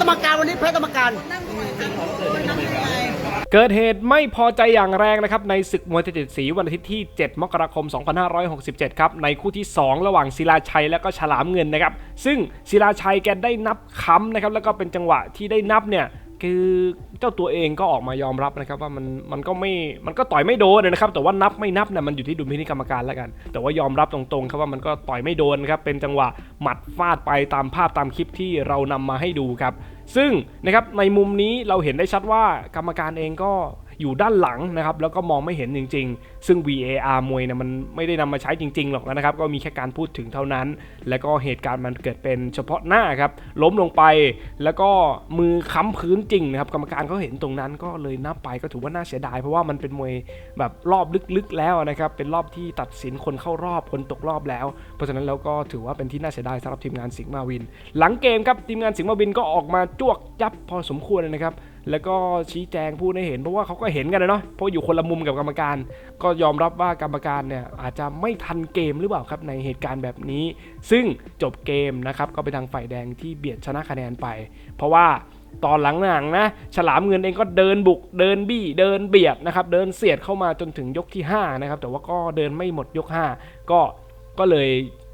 กรรมการวันนี้แพ้กรรมการเกิดเหตุไม่พอใจอย่างแรงนะครับในศึกมวยไทยเจ็ดสีวันอาทิตย์ที่ 7 มกราคม 2567 ครับในคู่ที่ 2 ระหว่างศิลาชัยและก็ฉลามเงินนะครับซึ่งศิลาชัยแกได้นับค้ำนะครับแล้วก็เป็นจังหวะที่ได้นับเนี่ย คือเจ้าตัวเองก็ออกมายอมรับนะครับว่ามันมันก็ไม่มันก็ต่อยไม่โดนนะครับ แต่ว่านับไม่นับเนี่ยมันอยู่ที่ดุลพินิจกรรมการแล้วกัน แต่ว่ายอมรับตรงๆครับว่ามันก็ต่อยไม่โดนครับเป็นจังหวะหมัดฟาดไปตามภาพตามคลิปที่เรานำมาให้ดูครับ ซึ่งนะครับในมุมนี้เราเห็นได้ชัดว่ากรรมการเองก็ อยู่ด้านหลังนะครับแล้วก็มองไม่เห็นจริง ๆ ซึ่ง VAR มวยเนี่ยมันไม่ได้นำมาใช้จริง ๆ หรอกนะครับ ก็มีแค่การพูดถึงเท่านั้น แล้วก็เหตุการณ์มันเกิดเป็นเฉพาะหน้าครับล้มลงไปแล้วก็มือค้ำพื้นจริงนะครับกรรมการเขาเห็นตรงนั้นก็เลยนับไปก็ถือว่าน่าเสียดาย เพราะว่ามันเป็นมวยแบบรอบลึกๆแล้วนะครับเป็นรอบที่ตัดสินคนเข้ารอบคนตกรอบแล้ว เพราะฉะนั้นแล้วก็ถือว่าเป็นที่น่าเสียดายสำหรับทีมงานสิงห์มาวิน หลังเกมครับทีมงานสิงห์มาวินก็ออกมาจวกยับพอสมควรนะครับ แล้วก็ชี้แจงพูดให้เห็นเพราะว่าเขาก็เห็นกันนะเนาะเพราะอยู่คนละมุมกับกรรมการ ก็ยอมรับว่ากรรมการเนี่ยอาจจะไม่ทันเกมหรือเปล่าครับในเหตุการณ์แบบนี้ ซึ่งจบเกมนะครับก็ไปทางฝ่ายแดงที่เบียดชนะคะแนนไป เพราะว่าตอนหลังๆนะฉลามเงินเองก็เดินบุกเดินบี้เดินเบียดนะครับเดินเสียดเข้ามาจนถึงยกที่ห้านะครับแต่ว่าก็เดินไม่หมดยกห้าก็ก็เลย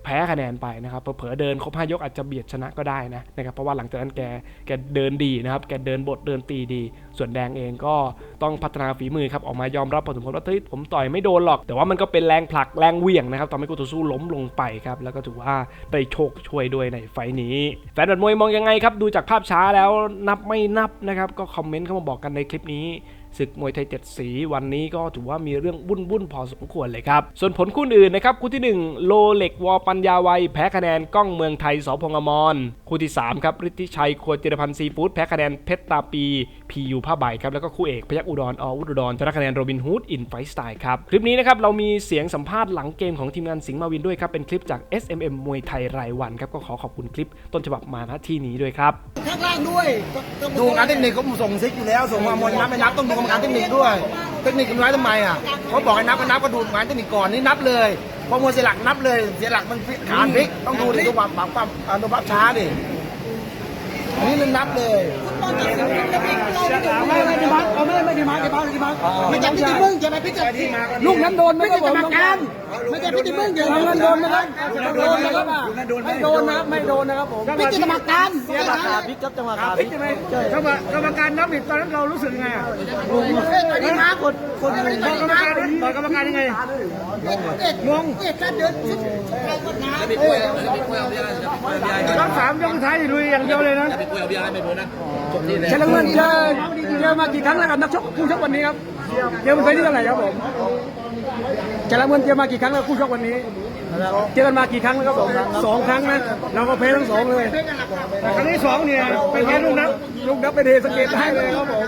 แพ้คะแนนไปนะครับเผลอเดินครบห้ายกอาจจะเบียดชนะก็ได้นะนะครับเพราะว่าหลังจากนั้นแกแกเดินดีนะครับแกเดินบทเดินตีดี ส่วนแดงเองก็ต้องพัฒนาฝีมือครับออกมายอมรับพอสมควรว่าเฮ้ยผมต่อยไม่โดนหรอก แต่ว่ามันก็เป็นแรงผลักแรงเหวี่ยงนะครับทำให้กูต่อสู้ล้มลงไปครับแล้วก็ถือว่าได้โชคช่วยด้วยในไฟล์นี้ แฟนบัดมวยมองยังไงครับดูจากภาพช้าแล้วนับไม่นับนะครับก็คอมเมนต์เข้ามาบอกกันในคลิปนี้ ศึกมวยไทยเจ็ดสีวันนี้ก็ถือว่ามีเรื่องวุ่นวุ่นๆพอสมควรเลยครับ ส่วนผลคู่อื่นนะครับคู่ที่ 1 โลเล็กวอปัญญาวัยแพ้คะแนนก้องเมืองไทยสพงอมรคู่ที่3ครับฤทธิชัยครัวจิรพันธ์ซีฟู้ดแพ้คะแนนเพชรตาปีพียูผ้าใบครับแล้วก็คู่เอกพยักอุดรออุดรชนะคะแนนโรบินฮูดอินไฟสไตล์ครับคลิปนี้นะครับเรามีเสียงสัมภาษณ์หลังเกมของทีมงานสิงห์มาวินด้วยครับเป็นคลิปจาก SMM มวยไทยรายวันครับก็ขอขอบคุณคลิปต้นฉบับมาณที่นี้ด้วยครับข้างล่างด้วยดูงานเทคนิคเขาส่งซิกอยู่แล้วส่งมามวยนับไม่นับต้องดูรมการเทคนิคด้วย เทคนิคกันไว้ทำไมอะเขาบอกให้นับก็นับก็ดูงานเทคนิคก่อนนี่นับเลยพอมวยเสียหลักนับเลยเสียหลักมันขาพลิกต้องดูดิดูแบบแบบแบบอ่าดูแบบช้าดิ นนี้มันนับเลยไม่ไม่ดีมาร์เอาไม่ไม่ดีมาร์ดีมาร์ดีมาไม่ใช่พิธีมึงอย่าไปพิธีลูกนั้นโดนไม่ใช่กรรมการไม่ใช่พิธีมึงอย่าลูกนั้นโดนนะครับโดนนะครับไม่โดนนะไม่โดนนะครับผมพิธีกรรมการเสียหลักขาพลิกครับจังหวะขาพลิกใช่ไหมกรรมกรรมการนับผิดตอนนั้นเรารู้สึกยังไงอะดีมาคนคนบอกรรมการนะบอกกรรมการยังไงงงเอ็ดการเดินชุดใครก็น้ำต้องสามยกท้ายลุยอย่างเดียวเลยนะเชลเงินเจอเจอมากี่ครั้งแล้วกับนักชกคู่ชกวันนี้ครับเจอมันไปที่เท่าไหร่ครับผมเชลเงินเจอมากี่ครั้งแล้วคู่ชกวันนี้ เจอกันมากี่ครั้งแล้วครับผมสองครั้งนะเราก็แพ้ทั้งสองเลยแต่ครั้งที่สองเนี่ยเป็นแค่ลูกนับลูกนับไปเดสังเกตได้เลยครับผม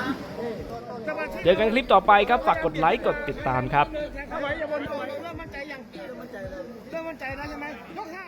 เจอกันคลิปต่อไปครับฝากกดไลค์กดติดตามครับแทงเข้าไว้อย่าบนเริ่มมั่นใจยังเริ่มมั่นใจแล้วใช่ไหมยกห้า